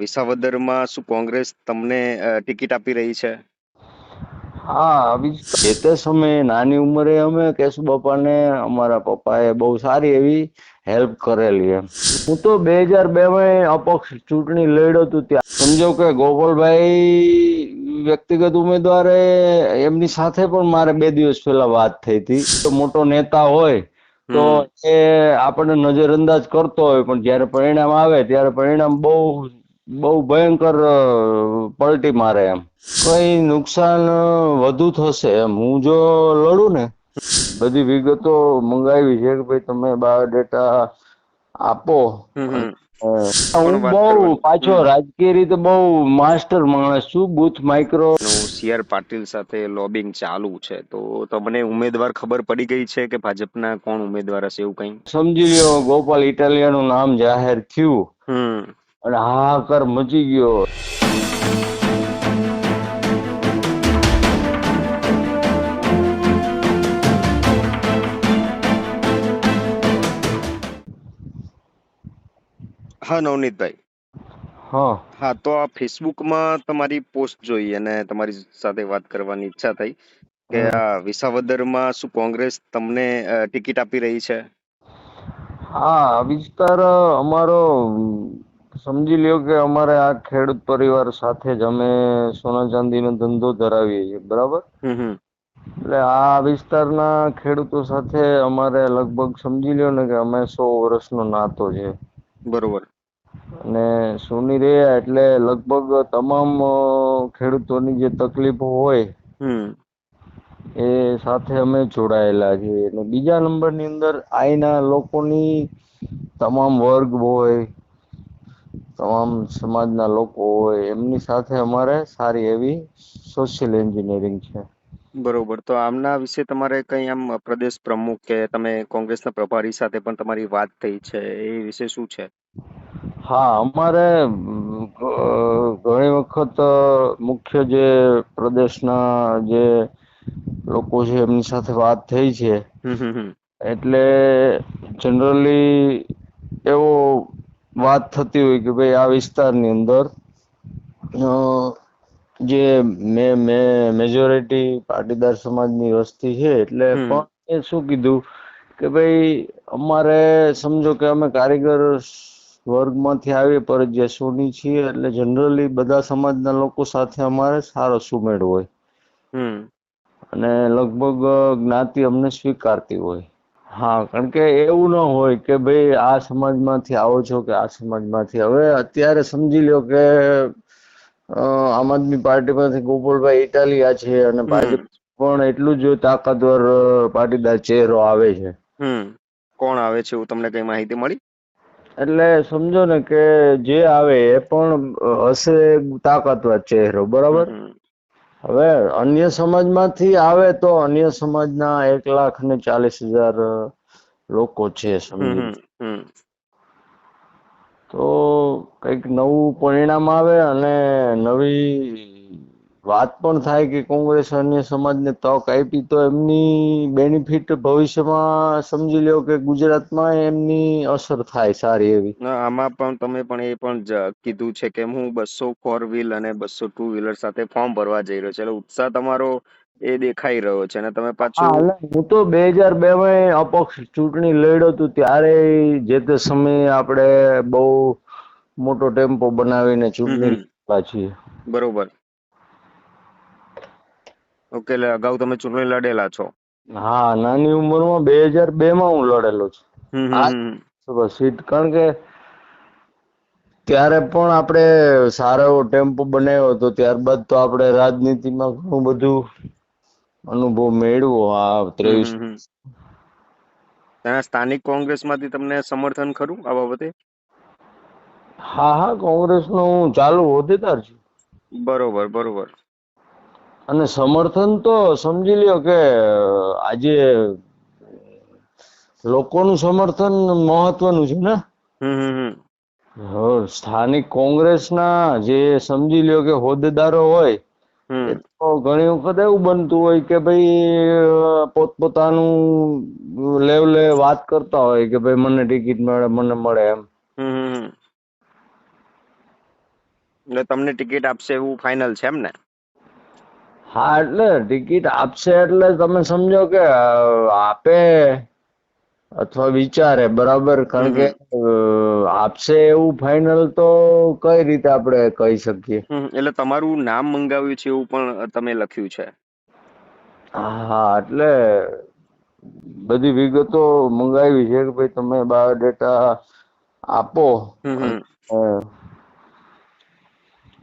વિસાવદરમાં શું કોંગ્રેસ તમને ટિકિટ આપી રહી છે? હા એ તે સમયે નાની ઉંમરે અમે કેશુ બાપાને અમારા પપ્પાએ બહુ સારી એવી હેલ્પ કરેલી એમ. હું તો બે હજાર બે માં અપક્ષ ચૂંટણી લડ્યો હતો ત્યાં. સમજો કે ગોપાલભાઈ વ્યક્તિગત ઉમેદવારે એમની સાથે પણ મારે બે દિવસ પહેલા વાત થઈ હતી. તો મોટો નેતા હોય તો. એ આપણને નજરઅંદાજ કરતો હોય પણ જ્યારે પરિણામ આવે ત્યારે પરિણામ બહુ બહુ ભયંકર પલટી મારે એમ. કઈ નુકસાન વધુ થશે એમ. હું જો લડું ને બધી વિગતો મંગાવી છે કે ભાઈ તમે બાયોડેટા આપો. હું બહુ પાછો રાજકીય રીતે બહુ માસ્ટર માણસ છું બુથ માઇક્રો. સીઆર પાટીલ સાથે લોબિંગ ચાલુ છે તો તમને ઉમેદવાર ખબર પડી ગઈ છે કે ભાજપના કોણ ઉમેદવાર હશે એવું કઈ? સમજી લ્યો ગોપાલ ઇટાલિયાનું નામ જાહેર થયું. અને હાહાકાર મચી ગયો. હા નવનીતભાઈ. હા. હા તો આ ફેસબુકમાં તમારી પોસ્ટ જોઈ અને તમારી સાથે વાત કરવાની ઈચ્છા થઈ કે આ વિસાવદરમાં શું કોંગ્રેસ તમને ટિકિટ આપી રહી છે? હા વિસ્તાર અમારો સમજી લ્યો કે અમારે આ ખેડૂત પરિવાર સાથે જ અમે સોના ચાંદીનો ધંધો ધરાવીએ છીએ બરાબર? એટલે આ વિસ્તારના ખેડૂતો સાથે અમારે લગભગ સમજી લ્યો ને કે અમે સો વર્ષનો નાતો છે. બરોબર. અને સોની રહ્યા એટલે લગભગ તમામ ખેડૂતોની જે તકલીફો હોય એ સાથે અમે જોડાયેલા છીએ. અને બીજા નંબરની અંદર આઈના લોકોની તમામ વર્ગ હોય તમામ સમાજના લોકો હોય એમની સાથે અમારે સારી એવી સોશિયલ એન્જિનિયરિંગ છે. બરોબર. તો આમના વિશે તમારે કંઈ આમ પ્રદેશ પ્રમુખ કે તમે કોંગ્રેસના પ્રભારી સાથે પણ તમારી વાત થઈ છે એ વિશે શું છે? હા અમારે ઘણી વખત મુખ્ય જે પ્રદેશના જે લોકો છે એમની સાથે વાત થઈ છે. એટલે જનરલી એવો વાત થતી હોય કે ભાઈ આ વિસ્તારની અંદર જે મે મે મેજોરિટી પાટીદાર સમાજની વસ્તી છે એટલે પણ શું કીધું કે ભાઈ અમારે સમજો કે અમે કારીગર વર્ગમાંથી આવીએ પર જે સોની છીએ એટલે જનરલી બધા સમાજના લોકો સાથે અમારે સારો સુમેળ હોય. અને લગભગ જ્ઞાતિ અમને સ્વીકારતી હોય. હા કારણ કે એવું ન હોય કે ભાઈ આ સમાજમાંથી આવો છો કે આ સમાજમાંથી. હવે અત્યારે સમજી લ્યો કે આમ આદમી પાર્ટીમાંથી ગોપાલભાઈ ઇટાલિયા છે અને પાર્ટી પણ એટલું જ તાકાતવર પાટીદાર ચહેરો આવે છે. હમ. કોણ આવે છે એવું તમને કઈ માહિતી મળી? એટલે સમજો ને કે જે આવે એ પણ હશે તાકાતવાર ચહેરો બરાબર? હવે અન્ય સમાજમાંથી આવે તો અન્ય સમાજના એક લાખ ને ચાલીસ હજાર લોકો છે સમજી તો કંઈક નવું પરિણામ આવે અને નવી વાત પણ થાય કે કોંગ્રેસ અન્ય સમાજને તક આપી તો એમની બેનિફિટ ભવિષ્યમાં સમજી લ્યો કે ગુજરાતમાં એમની અસર થાય સારી એવી. આમાં પણ તમે પણ એ પણ કીધું છે કે હું બસો ફોર વ્હીલ અને બસો ટુ વ્હીલર સાથે ફોર્મ ભરવા જઈ રહ્યો છે. એટલે ઉત્સાહ તમારો એ દેખાઈ રહ્યો છે અને તમે પાછું હું તો બે હજાર બે માં અપક્ષ ચૂંટણી લડ્યો હતો ત્યારે જે તે સમયે આપણે બહુ મોટો ટેમ્પો બનાવીને ચૂંટણી પાછી છીએ. બરોબર. ઓકે એટલે અગાઉ તમે ચૂંટણી લડેલા છો. હા નાની ઉંમરમાં બે હજાર બે માં હું લડેલો છું. સીટ કારણ કે ત્યારે પણ આપણે સારો એવો ટેમ્પો બનાવ્યો હતો ત્યારબાદ તો આપણે રાજનીતિમાં ઘણું બધું અનુભવ મેળવો આ ત્રેવીસ ત્યાં સ્થાનિક કોંગ્રેસમાંથી તમને સમર્થન ખરું આ બાબતે? હા હા કોંગ્રેસ નો હું ચાલુ હોદ્દેદાર છું. બરોબર બરોબર. અને સમર્થન તો સમજી લ્યો કે આજે લોકોનું સમર્થન મહત્વનું છે ને? સ્થાનિક કોંગ્રેસના જે સમજી લ્યો કે હોદ્દેદારો હોય તો ઘણી વખત એવું બનતું હોય કે ભાઈ પોતપોતાનું લેવલે વાત કરતા હોય કે ભાઈ મને ટિકિટ મળે મને મળે એમ. એટલે તમને ટિકિટ આપશે એવું ફાઇનલ છે એમ ને? હા એટલે ટિકિટ આપશે એટલે તમે સમજો કે આપે અથવા વિચારે બરાબર? કારણ કે આપશે એવું ફાઇનલ તો કઈ રીતે આપણે કહી શકીએ? એટલે તમારું નામ મંગાવ્યું છે એવું પણ તમે લખ્યું છે. હા એટલે બધી વિગતો મંગાવી છે કે ભાઈ તમે બાયોડેટા આપો.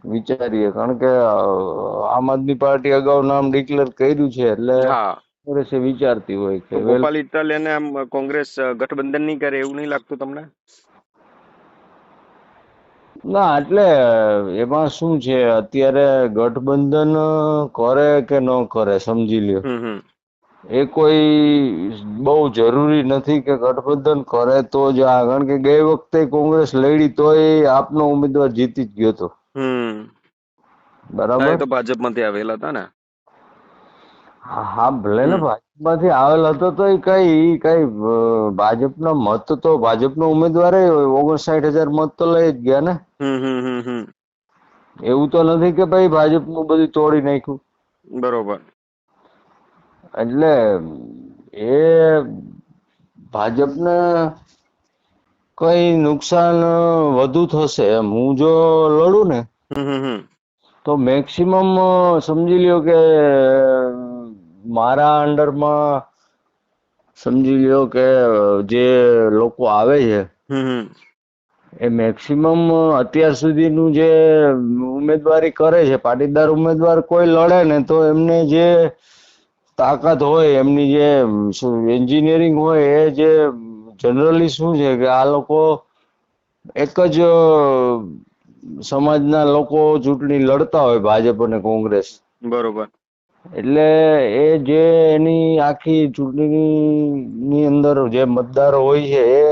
વિચારીએ. કારણ કે આમ આદમી પાર્ટી અગાઉ નામ ડિક્લેર કર્યું છે એટલે કોંગ્રેસે વિચારતી હોય કે ગોપાલ ઇટલ એને આમ કોંગ્રેસ ગઠબંધન નહીં કરે એવું નહીં લાગતું તમને? ના એટલે એમાં શું છે? અત્યારે ગઠબંધન કરે કે ન કરે સમજી લ્યો. એ કોઈ બહુ જરૂરી નથી કે ગઠબંધન કરે તો જ. આ કારણ કે ગઈ વખતે કોંગ્રેસ લડી તોય આપનો ઉમેદવાર જીતી જ ગયો હતો હમ. બરાબર? એ તો ભાજપમાંથી આવેલા હતા ને. હા ભલે ને. ભાજપમાંથી આવેલ હતો તો એ કઈ કઈ ભાજપના મત તો ભાજપનો ઉમેદવાર ઓગણસાઠ હજાર મત તો લઈ જ ગયા ને. એવું તો નથી કે ભાઈ ભાજપનું બધું તોડી નાખ્યું. બરોબર. એટલે એ ભાજપને કઈ નુકસાન વધુ થશે એમ. હું જો લડું ને તો મેક્સિમમ સમજી લ્યો કે મારા અંડરમાં સમજી લ્યો કે જે લોકો આવે છે એ મેક્સિમમ અત્યાર સુધીનું જે ઉમેદવારી કરે છે પાટીદાર ઉમેદવાર કોઈ લડે ને તો એમને જે તાકાત હોય એમની જે એન્જિનિયરિંગ હોય એ જે જનરલી શું છે કે આ લોકો એક જ સમાજના લોકો ચૂંટણી લડતા હોય ભાજપ અને કોંગ્રેસ. બરોબર. એટલે એ જે એની આખી ચૂંટણીની અંદર જે મતદારો હોય છે એ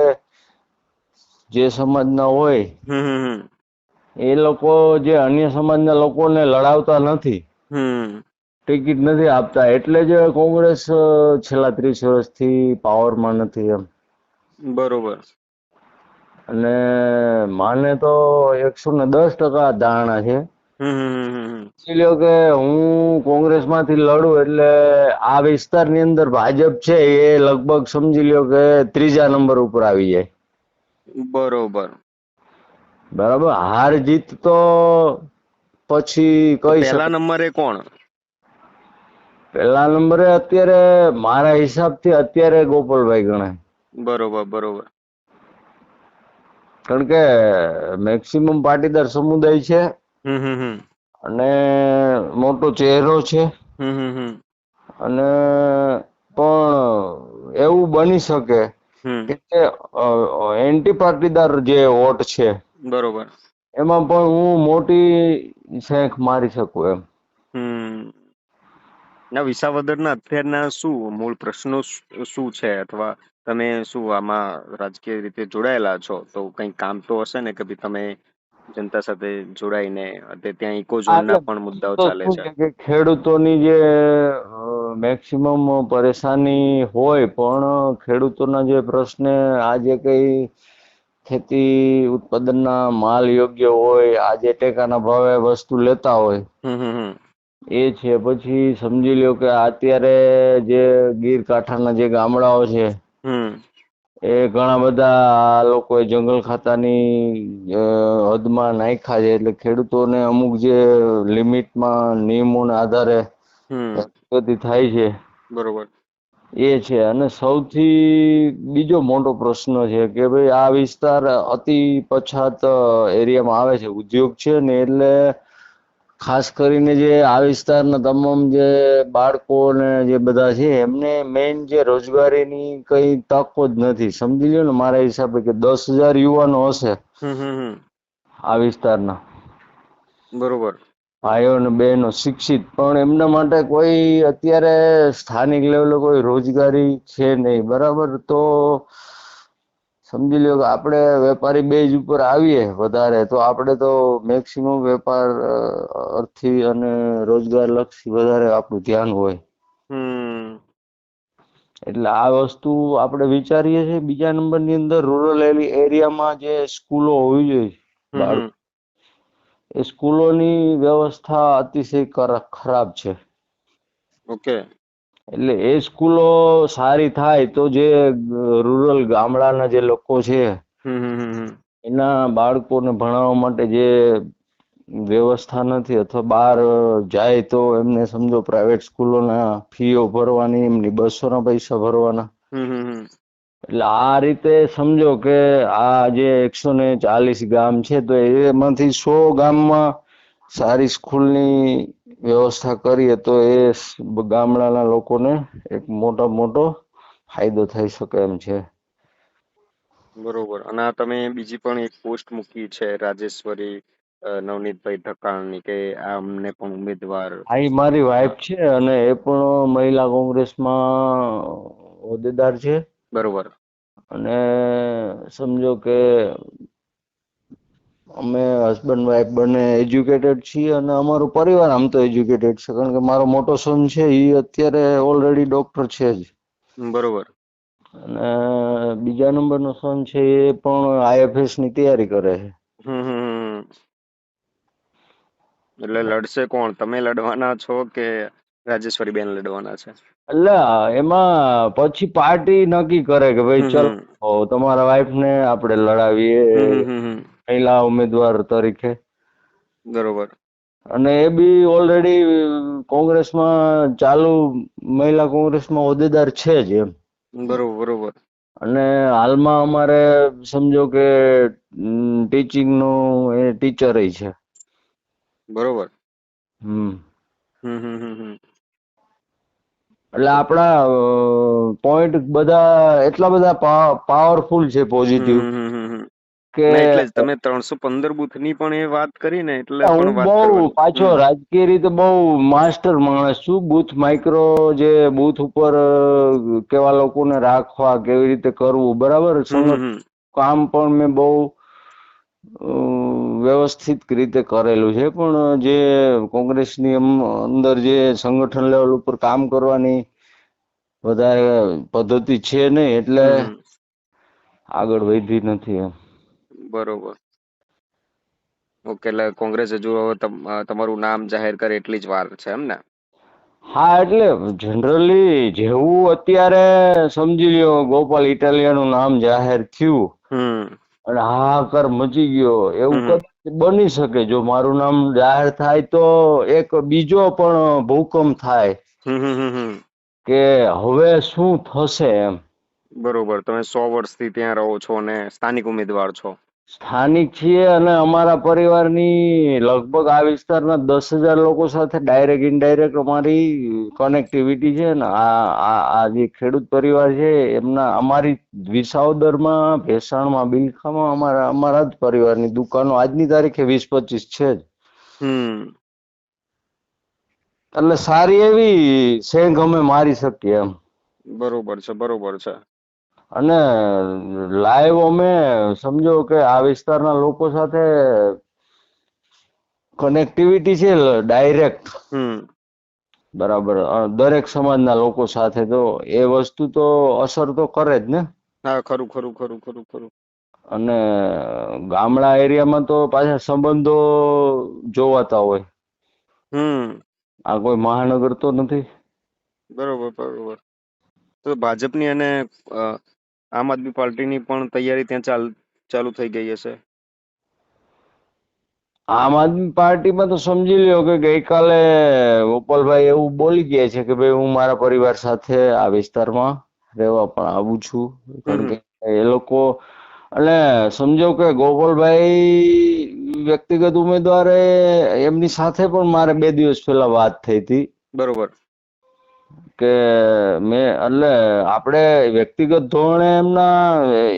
જે સમાજના હોય એ લોકો જે અન્ય સમાજના લોકોને લડાવતા નથી. ટિકિટ નથી આપતા. એટલે જ કોંગ્રેસ છેલ્લા ત્રીસ વર્ષથી પાવરમાં નથી એમ. બરોબર. અને માને તો એકસો ને દસ ટકા ધારણા છે. લ્યો કે હું કોંગ્રેસમાંથી લડું એટલે આ વિસ્તારની અંદર ભાજપ છે એ લગભગ સમજી લ્યો કે ત્રીજા નંબર ઉપર આવી જાય. બરોબર. બરાબર? હાર જીત તો પછી કઈ પહેલા નંબરે કોણ? પહેલા નંબરે અત્યારે મારા હિસાબથી અત્યારે ગોપાલભાઈ ગણાય. બરોબર બરોબર. કારણ કે મેક્સિમમ પાટીદાર સમુદાય છે અને મોટો ચહેરો છે અને પણ એવું બની શકે કે એન્ટી પાટીદાર જે વોટ છે બરોબર. એમાં પણ હું મોટી શેખ મારી શકું એમ. ના વિસાવદરના અત્યારના શું મૂળ પ્રશ્નો શું છે? અથવા તમે શું આમાં રાજકીય રીતે જોડાયેલા છો? તો કંઈક કામ તો હશે ને કે ભાઈ તમે જનતા સાથે જોડાઈને અત્યારે ત્યાં ઇકો હા, ઝોનના પણ મુદ્દાઓ તો ચાલે શું છે કે ખેડૂતોની જે મેક્સિમમ પરેશાની હોય પણ ખેડૂતોના જે પ્રશ્ન આજે કઈ ખેતી ઉત્પાદનના માલ યોગ્ય હોય આજે ટેકાના ભાવે વસ્તુ લેતા હોય હમ હમ હમ. એ છે. પછી સમજી લ્યો કે અત્યારે જે ગીર કાંઠાના જે ગામડાઓ છે એ ઘણા બધા લોકો લોકોએ જંગલ ખાતાની હદમાં નાખ્યા છે. એટલે ખેડૂતોને અમુક જે લિમિટમાં નિયમોના આધારે હમ. થાય છે. બરોબર. એ છે. અને સૌથી બીજો મોટો પ્રશ્ન છે કે ભાઈ આ વિસ્તાર અતિ પછાત એરિયામાં આવે છે. ઉદ્યોગ છે ને એટલે ખાસ કરીને જે આ વિસ્તારના તમામ જે બાળકો ને જે બધા છે એમને મેઇન જે રોજગારીની કઈ તકો જ નથી. સમજી લ્યો ને મારા હિસાબે કે દસ હજાર યુવાનો હશે આ વિસ્તારના. બરોબર. ભાઈઓ અને બહેનો શિક્ષિત. પણ એમના માટે કોઈ અત્યારે સ્થાનિક લેવલે કોઈ રોજગારી છે નહીં. બરાબર? તો સમજી લ્યો કે આપણે વેપારી બેઝ ઉપર આવીએ વધારે તો આપણે તો મેક્સિમમ વેપાર અર્થી અને રોજગાર લક્ષી વધારે આપણું ધ્યાન હોય. એટલે આ વસ્તુ આપણે વિચારીએ છીએ. બીજા નંબરની અંદર રૂરલ એરિયામાં જે સ્કૂલો હોવી જોઈએ એ સ્કૂલોની વ્યવસ્થા અતિશય ખરાબ છે. ઓકે. એટલે એ સ્કૂલો સારી થાય તો જે રૂરલ ગામડાના જે લોકો છે. એના બાળકોને ભણાવવા માટે જે વ્યવસ્થા નથી અથવા બહાર જાય તો એમને સમજો પ્રાઇવેટ સ્કૂલોના ફીઓ ભરવાની એમની બસોના પૈસા ભરવાના. એટલે આ રીતે સમજો કે આ જે એકસો ને ચાલીસ ગામ છે તો એમાંથી સો ગામમાં સારી સ્કૂલની વ્યવસ્થા કરીએ તો એ ગામડાના લોકોને એક મોટો મોટો ફાયદો થઈ શકે એમ છે. બરોબર. અને આ તમે બીજી પણ એક પોસ્ટ મૂકી છે રાજેશ્વરી નવનીતભાઈ ઠકાણની કે આ અમને પણ ઉમેદવાર આ મારી વાઈફ છે અને એ પણ મહિલા કોંગ્રેસમાં હોદ્દેદાર છે. બરોબર. અને સમજો કે અમે હસબન્ડ વાઈફ બંને એજ્યુકેટેડ છીએ અને અમારો પરિવાર આમ તો એજ્યુકેટેડ છે કારણ કે મારો મોટો સન છે એ અત્યારે ઓલરેડી ડોક્ટર છે જ. બરોબર. અને બીજા નંબરનો સન છે એ પણ આઈએફએસની તૈયારી કરે છે. એટલે લડશે કોણ? તમે લડવાના છો કે રાજેશ્વરી બેન લડવાના છે? એટલે એમાં પછી પાર્ટી નક્કી કરે કે ભાઈ ચલો તમારા વાઈફ ને આપણે લડાવીએ. મહિલા ઉમેદવાર તરીકે. બરોબર. અને એ બી ઓલરેડી કોંગ્રેસમાં ચાલુ મહિલા કોંગ્રેસમાં હોદ્દેદાર છે જ એમ. બરોબર બરોબર. અને હાલમાં અમારે સમજો કે ટીચિંગનું એ ટીચર છે. બરોબર. હમ. એટલે આપણા પોઈન્ટ બધા એટલા બધા પાવરફુલ છે પોઝિટિવ. કે ના એટલે જ તમે ત્રણસો પંદર બુથની પણ એ વાત કરી ને એટલે હું બહુ પાછો રાજકીય રીતે બહુ માસ્ટર માણસ છું. બુથ માઇક્રો જે બુથ ઉપર કેવા લોકોને રાખવા કેવી રીતે કરવું બરાબર. કામ પણ મેં બહુ વ્યવસ્થિત રીતે કરેલું છે. પણ જે કોંગ્રેસની અંદર જે સંગઠન લેવલ ઉપર કામ કરવાની વધારે પદ્ધતિ છે નહીં એટલે. આગળ વધી નથી એમ. બરોબર. ઓકે એટલે કોંગ્રેસ હજુ હવે તમ- અ, તમારું નામ જાહેર કરે એટલી જ વાર છે એમ ને? હા એટલે જનરલી જેવું અત્યારે સમજી લ્યો ગોપાલ ઇટાલિયાનું નામ જાહેર થયું હમ. અને હાહાકાર મચી ગયો એવું હમ. કદાચ બની શકે. જો મારું નામ જાહેર થાય તો એક બીજો પણ ભૂકંપ થાય. હમ હમ હમ હમ. કે હવે શું થશે એમ. બરોબર તમે સો વર્ષથી ત્યાં રહો છો અને સ્થાનિક ઉમેદવાર છો. સ્થાનિક છીએ અને અમારા પરિવારની લગભગ આ વિસ્તારના દસ હજાર લોકો સાથે ડાયરેક્ટ ઇનડાયરેક્ટ અમારી કનેક્ટિવિટી છે ને આ આ જે ખેડૂત પરિવાર છે એમના અમારી વિસાવદરમાં ભેસાણમાં બિલખામાં અમારા અમારા જ પરિવારની દુકાનો આજની તારીખે વીસ પચીસ છે જ. હમ. એટલે સારી એવી સેંઘ અમે મારી શકીએ એમ. બરોબર છે બરોબર છે. અને લાઈવ અમે સમજો કે આ વિસ્તારના લોકો સાથે કનેક્ટિવિટી છે ડાયરેક્ટ બરાબર. દરેક સમાજના લોકો સાથે તો એ વસ્તુ તો અસર તો કરે જ ને. હા ખરું ખરું ખરું ખરું ખરું. અને ગામડા એરિયામાં તો પાછા સંબંધો જોવાતા હોય. હમ. આ કોઈ મહાનગર તો નથી. બરોબર બરોબર. તો ભાજપની અને આમ આદમી પાર્ટીની પણ તૈયારી ત્યાં ચાલ ચાલુ થઈ ગઈ હશે. આમ આદમી પાર્ટીમાં તો સમજી લ્યો કે ગઈકાલે ગોપાલભાઈ એવું બોલી ગયા છે કે ભાઈ હું મારા પરિવાર સાથે આ વિસ્તારમાં રહેવા પણ આવું છું. કારણ કે એ લોકો અને સમજો કે ગોપાલભાઈ વ્યક્તિગત ઉમેદવારે એમની સાથે પણ મારે બે દિવસ પહેલા વાત થઈ હતી. બરોબર. કે મેં એટલે આપણે વ્યક્તિગત ધોરણે એમના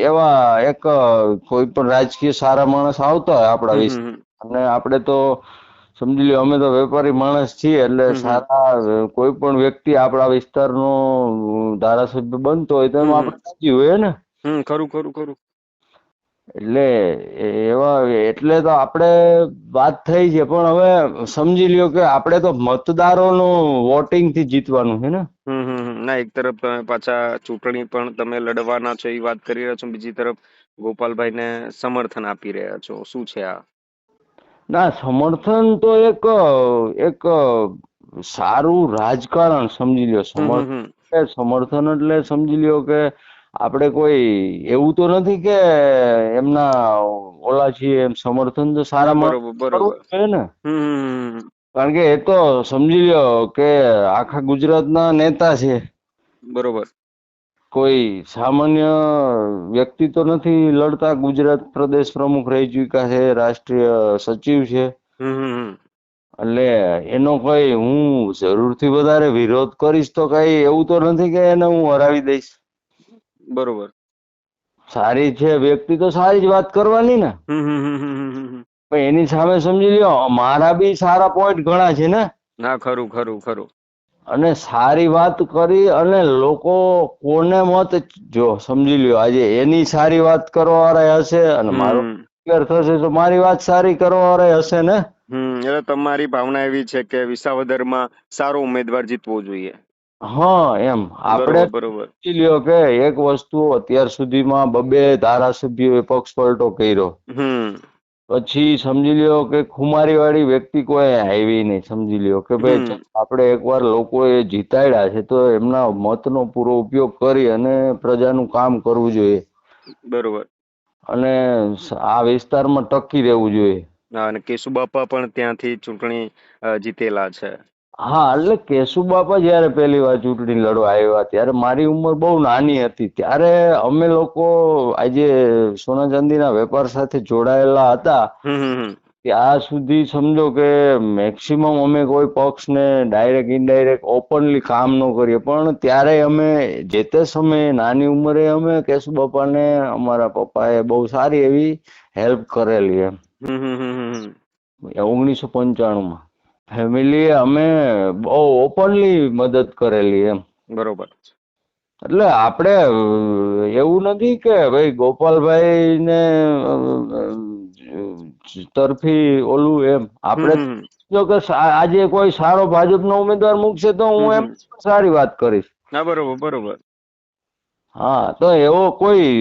એવા એક કોઈ પણ રાજકીય સારા માણસ આવતા હોય આપણા વિસ્તાર. અને આપણે તો સમજી લો અમે તો વેપારી માણસ છીએ એટલે. સારા કોઈ પણ વ્યક્તિ આપણા વિસ્તારનો ધારાસભ્ય બનતો હોય તો એમાં આપણે સાચી હોય ને? ખરું ખરું ખરું. એટલે એવા એટલે તો આપણે વાત થઈ છે પણ હવે સમજી લ્યો કે આપણે તો મતદારોનું વોટિંગથી જીતવાનું છે ને. ના એક તરફ તમે પાછા ચૂંટણી પણ તમે લડવાના છો એ વાત કરી રહ્યા છો બીજી તરફ ગોપાલભાઈને સમર્થન આપી રહ્યા છો. શું છે આ? ના સમર્થન તો એક એક સારું રાજકારણ સમજી લ્યો. સમર્થન સમર્થન એટલે સમજી લ્યો કે આપણે કોઈ એવું તો નથી કે એમના ઓલા છીએ એમ સમર્થન તો સારા બરોબર ને. કારણ કે એ તો સમજી લ્યો કે આખા ગુજરાતના નેતા છે. બરોબર. કોઈ સામાન્ય વ્યક્તિ તો નથી લડતા. ગુજરાત પ્રદેશ પ્રમુખ રહી ચુક્યા છે રાષ્ટ્રીય સચિવ છે. એટલે એનો કોઈ હું જરૂરથી વધારે વિરોધ કરીશ તો કઈ એવું તો નથી કે એને હું હરાવી દઈશ. બરોબર. સારી છે વ્યક્તિ તો સારી જ વાત કરવાની ને. પણ એની સામે સમજી લ્યો મારા બી સારા પોઈન્ટ ઘણા છે ને. ના ખરું ખરું ખરું. અને સારી વાત કરી અને લોકો કોને મત જો સમજી લ્યો આજે એની સારી વાત કરવા વાળા હશે અને મારો થશે તો મારી વાત સારી કરવા વાળા હશે ને. હમ. એટલે તમારી ભાવના એવી છે કે વિસાવદરમાં સારો ઉમેદવાર જીતવો જોઈએ. હા એમ. આપણે બરોબર લ્યો કે એક વસ્તુ અત્યાર સુધીમાં બબે ધારાસભ્યોએ પક્ષ પલટો કર્યો. પછી સમજી લ્યો કે ખુમારી વાળી વ્યક્તિ કોઈ આવી નહીં સમજી લ્યો કે ભાઈ આપણે એકવાર લોકોએ જીતાડ્યા છે તો એમના મતનો પૂરો ઉપયોગ કરી અને પ્રજાનું કામ કરવું જોઈએ. બરોબર. અને આ વિસ્તારમાં ટકી રહેવું જોઈએ. અને કેશુબાપા પણ ત્યાંથી ચૂંટણી જીતેલા છે. હા એટલે કેશુબાપા જયારે પહેલી વાર ચૂંટણી લડવા આવ્યા ત્યારે મારી ઉંમર બહુ નાની હતી. ત્યારે અમે લોકો આજે સોના ચાંદીના વેપાર સાથે જોડાયેલા હતા. ત્યાં સુધી સમજો કે મેક્સિમમ અમે કોઈ પક્ષને ડાયરેક્ટ ઇનડાયરેક્ટ ઓપનલી કામ ન કરીએ. પણ ત્યારે અમે જે તે સમયે નાની ઉંમરે અમે કેશુ બાપાને અમારા પપ્પાએ બહુ સારી એવી હેલ્પ કરેલી એમ. ઓગણીસો પંચાણું હમ ફેમિલીએ અમે બહુ ઓપનલી મદદ કરેલી એમ. બરોબર એટલે આપણે એવું નથી કે ભાઈ ગોપાલભાઈ ને તરફી ઓલું એમ. આપણે જો કે આજે કોઈ સારો ભાજપનો ઉમેદવાર મૂકશે તો હું એમ સારી વાત કરીશ. બરોબર બરોબર. હા તો એવો કોઈ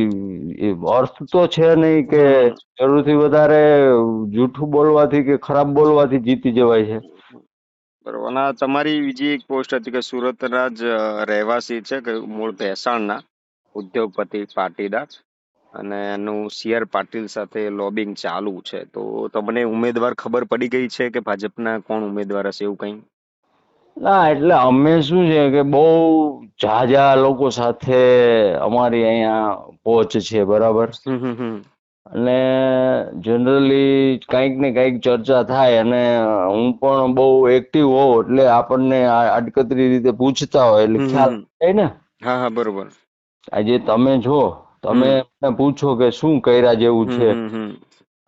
અર્થ તો છે નહીં કે. જરૂરથી વધારે જૂઠું બોલવાથી કે ખરાબ બોલવાથી જીતી જવાય છે. બરોબર. અને તમારી બીજી એક પોસ્ટ હતી કે સુરતના જ રહેવાસી છે કે મૂળ ભેસાણના ઉદ્યોગપતિ પાટીદાર. અને એનું સીઆર પાટીલ સાથે લોબિંગ ચાલુ છે. તો તમને ઉમેદવાર ખબર પડી ગઈ છે કે ભાજપના કોણ ઉમેદવાર હશે એવું કંઈ? ના એટલે અમે શું છે કે બહુ ઝાઝા લોકો સાથે અમારી અહીંયા પહોંચ છે બરાબર? અને જનરલી કંઈક ને કંઈક ચર્ચા થાય અને હું પણ બહુ એક્ટિવ હોઉં એટલે આપણને આ આડકતરી રીતે પૂછતા હોય એટલે ખ્યાલ થાય ને? હા હા બરોબર. આજે તમે છો તમે પૂછો કે શું કર્યા જેવું છે?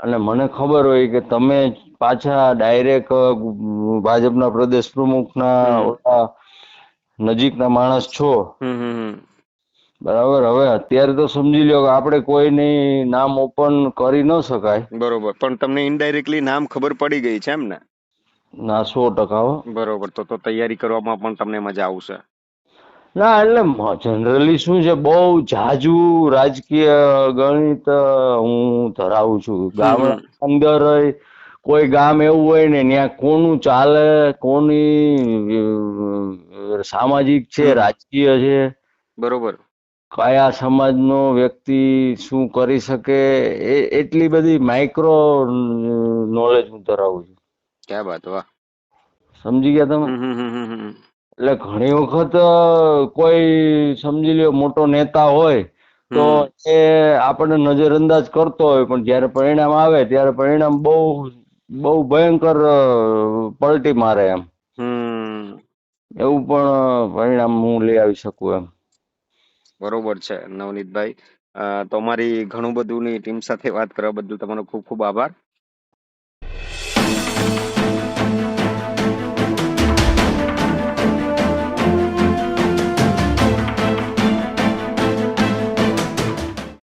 અને મને ખબર હોય કે તમે પાછા ડાયરેક્ટ ભાજપના પ્રદેશ પ્રમુખના. ઓલા નજીકના માણસ છો. બરાબર હવે અત્યારે તો સમજી લો કે આપણે કોઈની નામ ઓપન કરી ન શકાય. બરોબર પણ તમને ઇનડાયરેક્ટલી નામ ખબર પડી ગઈ છે એમ ને? ના સો ટકા બરોબર તો તો તૈયારી કરવામાં પણ તમને મજા આવશે. ના એટલે જનરલી શું છે બહુ જાજુ રાજકીય ગણિત હું ધરાવું છું. ગામડા અંદર કોઈ ગામ એવું હોય ને ત્યાં કોનું ચાલે કોની સામાજિક છે રાજકીય છે? બરોબર. કયા સમાજનો વ્યક્તિ શું કરી શકે? એ એટલી બધી માઇક્રો નોલેજ હું ધરાવું છું. ક્યાં વાત વાહ. સમજી ગયા તમે? એટલે ઘણી વખત કોઈ સમજી લ્યો મોટો નેતા હોય તો એ આપણને નજરઅંદાજ કરતો હોય પણ જ્યારે પરિણામ આવે ત્યારે પરિણામ બહુ બહુ ભયંકર પલટી મારે એમ. એવું પણ પરિણામ હું લઈ આવી શકું એમ. બરોબર છે નવનીતભાઈ. તો અમારી ઘણું બધું ની ટીમ સાથે વાત કરવા બદલ તમારો ખૂબ ખૂબ આભાર.